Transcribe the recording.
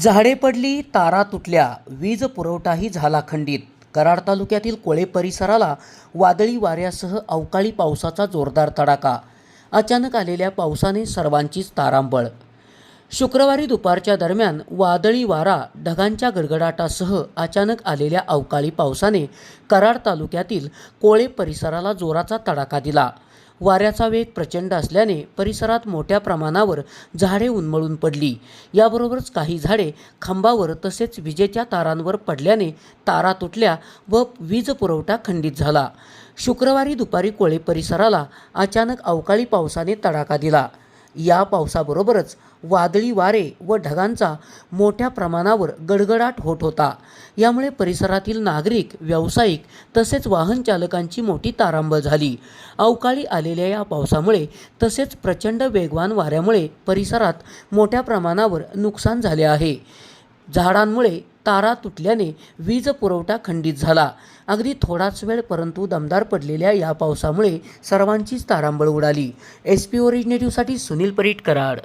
झाडे पडली तारा तुटल्या वीज पुरवठाही झाला खंडित. कराड तालुक्यातील कोळे परिसराला वादळी वाऱ्यासह अवकाळी पावसाचा जोरदार तडाखा. अचानक आलेल्या पावसाने सर्वांचीच तारांबळ. शुक्रवारी दुपारच्या दरम्यान वादळी वारा ढगांच्या गडगडाटासह अचानक आलेल्या अवकाळी पावसाने कराड तालुक्यातील कोळे परिसराला जोराचा तडाखा दिला. वाऱ्याचा वेग प्रचंड असल्याने परिसरात मोठ्या प्रमाणावर झाडे उन्मळून पडली. याबरोबरच काही झाडे खांबावर तसेच विजेच्या तारांवर पडल्याने तारा तुटल्या व वीज पुरवठा खंडित झाला. शुक्रवारी दुपारी कोळे परिसराला अचानक अवकाळी पावसाने तडाखा दिला. या पावसाबरोबरच वादळी वारे व ढगांचा मोठ्या प्रमाणावर गडगडाट होत होता. यामुळे परिसरातील नागरिक व्यावसायिक तसेच वाहन चालकांची मोठी तारांबळ झाली. अवकाळी आलेल्या या पावसामुळे तसेच प्रचंड वेगवान वाऱ्यामुळे परिसरात मोठ्या प्रमाणावर नुकसान झाले आहे. झाडांमुळे तारा तुटल्याने वीज पुरवठा खंडित झाला. अगदी थोडाच वेळ परंतु दमदार पडलेल्या या पावसामुळे सर्वांचीच तारांबळ उडाली. एस पी ओरिजिनेटिव्हसाठी सुनील परीट कराड